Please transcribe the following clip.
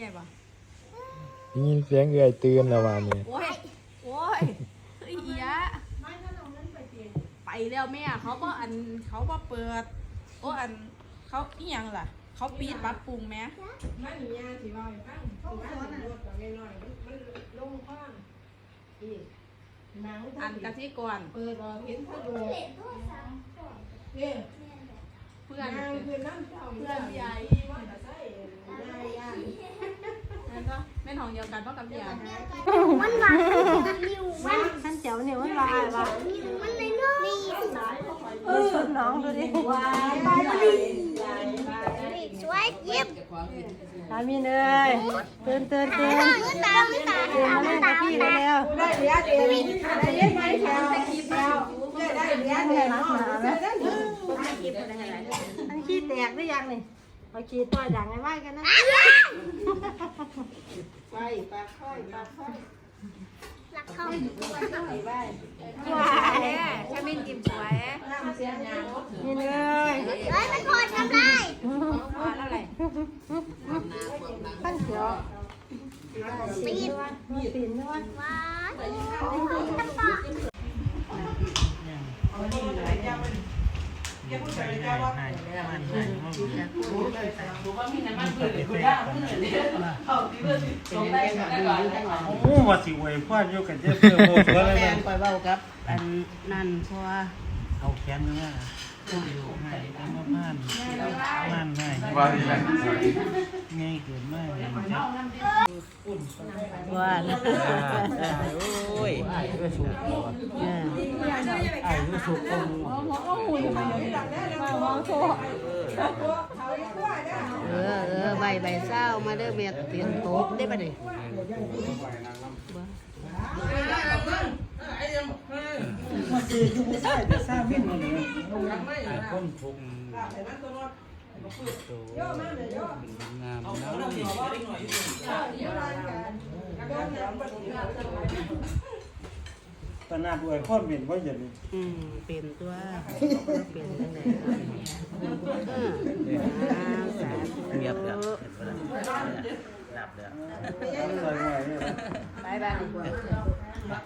ใหญ่ปะได้ยินเสียงเอื่อยตื่นแล้วว่านี่โอ้ย โอ้ยเฮ้ยเอียไปแล้วแม่เขาก็อันเขาก็เปิด โอ้อันเขาอีหยังล่ะ เขาปีดปรับปรุงไหมมันมียาสิว่าให้ฟังเพราะว่ามันรถกับน้อยๆมันมันลงข้างนี่หนังอันกะทิก่อนเปิดออกเห็นพะโดเนี่ยเพื่อนนางคือน้ำเจ้าเพื่อนใหญ่ ว่าจะใส่ยายา แม่นก็แม่น ห้องเดียวกันเพราะกับยายมันหวานมันนิ่วมันท่านเจ๋วเนี่ยมันว่าอะไรวะมันเลยเนาะนี่ดูชุดน้องดูดิวายบายบายยายบายนี่สวยเย็บสามีเอ้ยตื่นตื่นตื่นตาตาตาตื่นมาเล่นกับพี่เร็วได้เหรียญเองได้เหรียญไหมแถวได้เหรียญได้เหรียญเองเนาะได้ได้ๆอันขี้แตกหรือยังนี่ เอาขี้ตัวอย่างไงว่ากันนะไปปาค่อยปาค่อยรักเขาไปไปชามินกิมสวยน้ำเสียงานนี่เลยเฮ้ยมันโคตรทำได้ว่าแล้วอะไรท่านเขียวปีนมีปีนด้วยว้าวตะปอก โอ้ว่าสิอวยพรอยู่กันเจ้าเพื่อโบตัวเลยแม่นะนไปเว้ากับ อันนั่นเพราะว่าเอาแขนมาอยู่ให้เอามาม่านม่านให้ว่าดีแหละ ไงเกิดมาว่าโอ้ยไอ้ก็สุกเออไอ้ก็สุกตรงเออเออใบใบเศร้ามาเด้อเมียเปลี่ยนโต๊ะได้ปะเนี่ยมาเจออยู่บ่ใช่แต่ทราบเม่นนี่ไอ้คนทุกข์ โตงามนะตนาดอวยพรเป็นว่าอย่างนี้อืมเปลี่ยนตัวเปลี่ยนจังได๋เอออ่าสาธุเรียบแล้วดับแล้วใส่ไว้เนี่ยบา